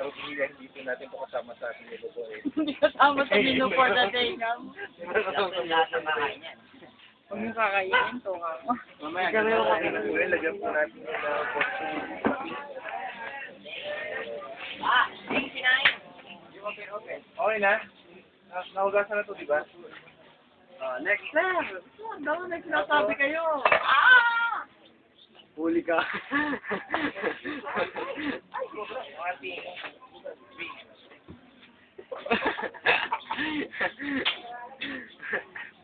Hindi po natin po kasama sa ating po eh. Hindi kasama sa menu for the day. Huwag mo kakainin to nga mo. Mamaya, Kami yung yun, lagyan po natin yung uh, portion. Ah, hindi kinain. Okay na? Na nahugasan na to, di ba? Oh, next. Ano daw na sinasabi kayo? Ah! Huli ka.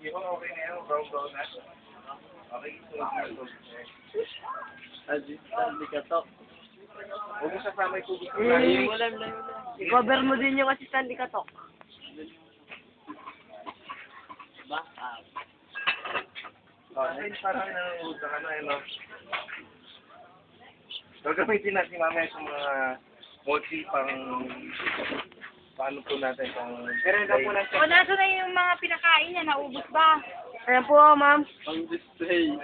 Okay na yun? Brown brown na? Okay, so Aziz, hindi ka to. Huwag mo sasama yung tubig ko na. Wala na I-cover mo din yung assistant ni Katok. Ba? Ah. Oh, parang nanonood ka na, ano. Gagamitin natin mamaya sa mga mochi pang paano po natin pang pero hindi po natin O, nasa na yung mga pinakain niya? Naubos ba? Ayan po, ma'am. Pang display.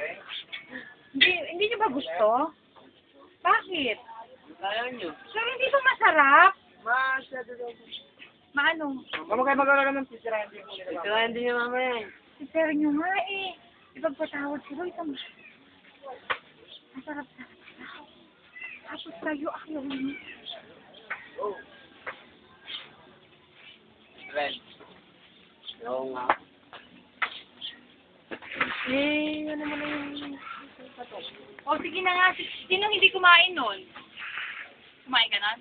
Hindi, hindi niyo ba gusto? Bakit? Ayaw nyo. Sir, hindi ba masarap? Masyado daw. Maano? Mama kayo magkakaroon ka ng sisirahan din po nila. Sisirahan din niya mamaya eh. Si Sir niyo nga eh. Ipagpatawad si Roy sa Masarap sa Tapos kayo ayaw niyo. Red. Oo nga. Eh, ano mo na yung... O, sige na nga. Si- Sino hindi kumain nun? Kumain ka nun?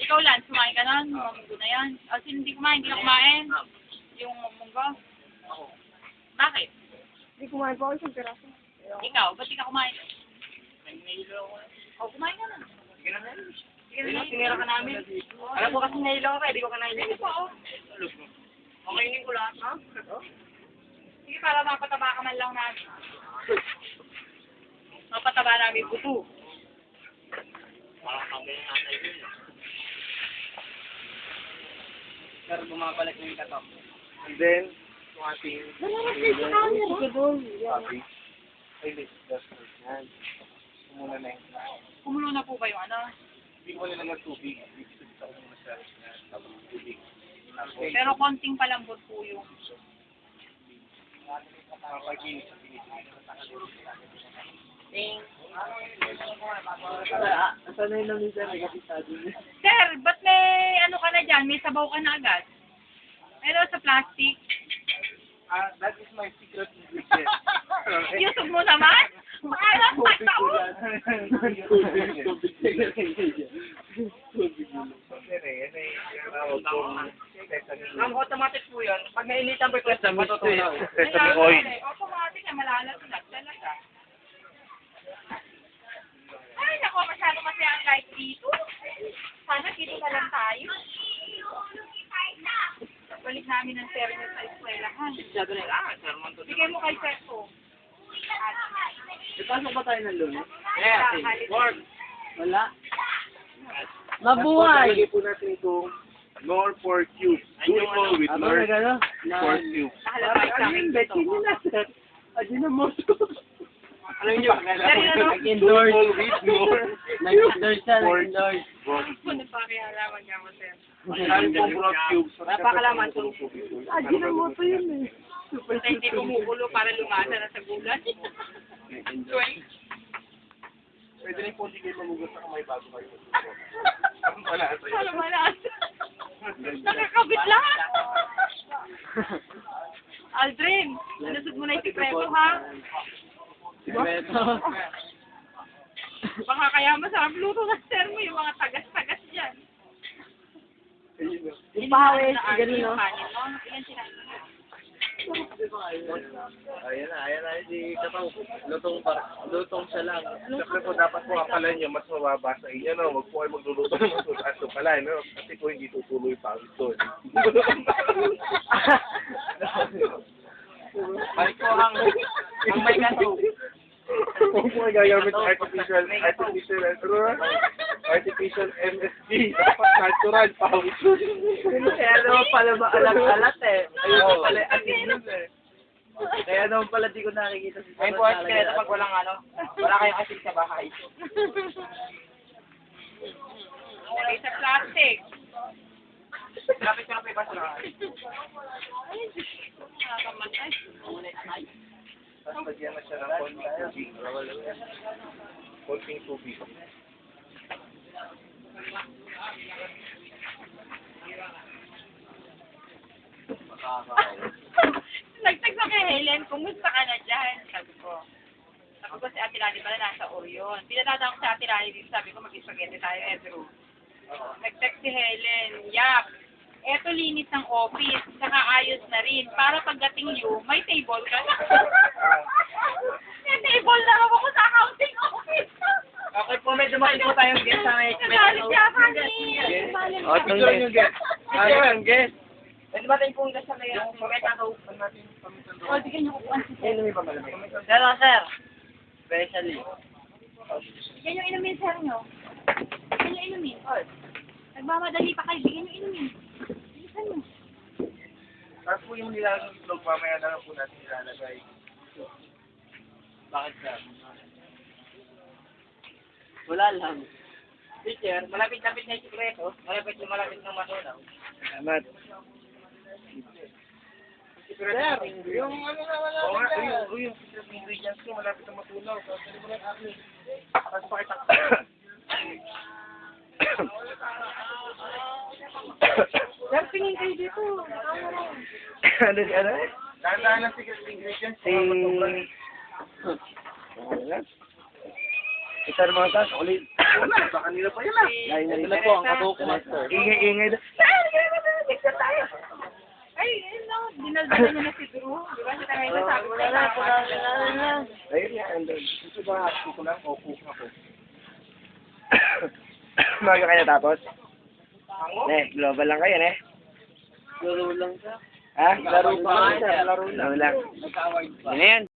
Ikaw lang, kumain ka nun? Munggo na yan. O, sino hindi kumain? Hindi ka kumain? Yung munggo? Bakit? Hindi kumain pa ako isang piraso. Ikaw, ba't di ka kumain? O, kumain ka na. Sige na. Sige na. Tinira ka namin. Alam ko kasi nahilo ka, hindi ko ka nahilo. Sige po, o. Makainin ko lahat, ha? Sige, para mapataba ka man lang namin. Mapataba namin buto. Pero bumabalik na yung katok. and then yung ating coffee ay this that's good yan muna na yung Kumulo na po ba yung ano? hindi ko nila ng tubig bibigyan ko tubig tapos Pero konting palambot po yung... papaginis sa pinigil Asan na yung lamisa? May kapisado niya. Sir, ba't may ano ka na dyan? May sabaw ka na agad? Pero sa plastic. Ah that is my secret ingredient Yusuf mo naman? Maalas pa taon! Siyempre, yan ay tinatawag kong sesame Ma'am, automatic po yun. Pag nainitan po yung question, matutunaw. sesame oil. Automatic na malalasunag talaga. Ay, nako, masyado masaya ang life dito. Sana dito na lang tayo. Balik namin ang seryo sa eskwelahan. Masyado na ah, sermon to. Bigay mo kay Sir ko. Ipasok ba tayo ng lunes? Yeah, Work. Wala. Mabuhay! Lagay po natin itong nor pork cube. Doable with Ano nor na pork cube. Nakalabay sa akin dito. sir? Ajinomoto. Ano yun? Doable with nor Nag-endorse siya, pork nag-endorse. pork Kung nagpakialaman niya mo, Sir. Maraming pong pork cubes. Napakalaman to. Ajinomoto yun eh. Basta hindi kumukulo para lumasa na sa gulat. Pwede rin po kayo mamugas sa kamay bago kayo. Ang pala sa Wala malasa. Nakakabit lahat. Aldrin, sinusod mo na yung sikreto, ha? Baka kaya masarap luto ng sir mo yung mga tagas-tagas dyan. Yung pahawis, Ano, ganun no? Ayan na, ayan na, si Kataw. Lutong par, lutong siya lang. Siyempre po dapat po akala niyo mas mababa sa inyo, no? Huwag po kayo magluluto ng po pala, no? Kasi po hindi tutuloy pa ang doon. Balik ko ang, ang may kataw. Huwag po kayo gagamit artificial, artificial, ano? Artificial MSG. Dapat natural, pawis. Kaya naman pala maalat-alat eh. Ayun pala, atin yun eh. Kaya naman pala di ko nakikita si Ayun po, sikreto pag walang ano, wala kayong asin sa bahay. Lagay sa plastic. Lapit ka na pa ibasa na. Nakakamatay. Tapos lagyan na siya ng konting tubig. Konting tubig. Nagtag sa kay Helen, kumusta ka na dyan? Sabi ko. Sabi ko si Ate Lani pala nasa Orion. Pinatata ko sa Ate Lani dito, sabi ko mag-spaghetti tayo, Edro. Nag-text si Helen, Yap, eto linis ng office, saka ayos na rin. Para pagdating niyo, may table ka na. may table na ako sa accounting office. Okay po, may dumating po tayong guest sa may Nagalit siya kami. At ang guest. At ang guest. May dumating po guest sa may may tataw. O, di niyo kukuhan si Sir. Hello, sir. Especially. Yan yung inumin, sir, nyo. Yan yung inumin. Nagmamadali pa kayo, bigyan yung inumin. Bilisan mo. Tapos po yung nilagang itlog, mamaya na lang po natin ilalagay. Bakit, sir? Wala lang. Teacher, malapit-lapit na yung sikreto. Malapit yung malapit ng matunaw. Salamat. Sir, yung ano na wala. Oo nga, yung, yung secret ingredients ko, malapit na matunaw. Tapos ano. Tapos pakita ko. Sir, pingin kayo dito. ano, ano? Tandaan ng secret ingredients. Si... Ito ang mga tas, ulit. Wala, sa kanila pa yun ah. Lain na nila po ang katuko, master. Ingay-ingay na. Ay, no. Dinaldala niya na si Drew. Di ba? Sa tayo na sabi ko. Ayun nga, andun. Gusto ba ako ko lang? O, cook ako. Kayo tapos? Ne, global lang kayo, ne? Laro lang, sir. Ha? Laro pa. Laro lang. Laro lang. Pa. Na yan.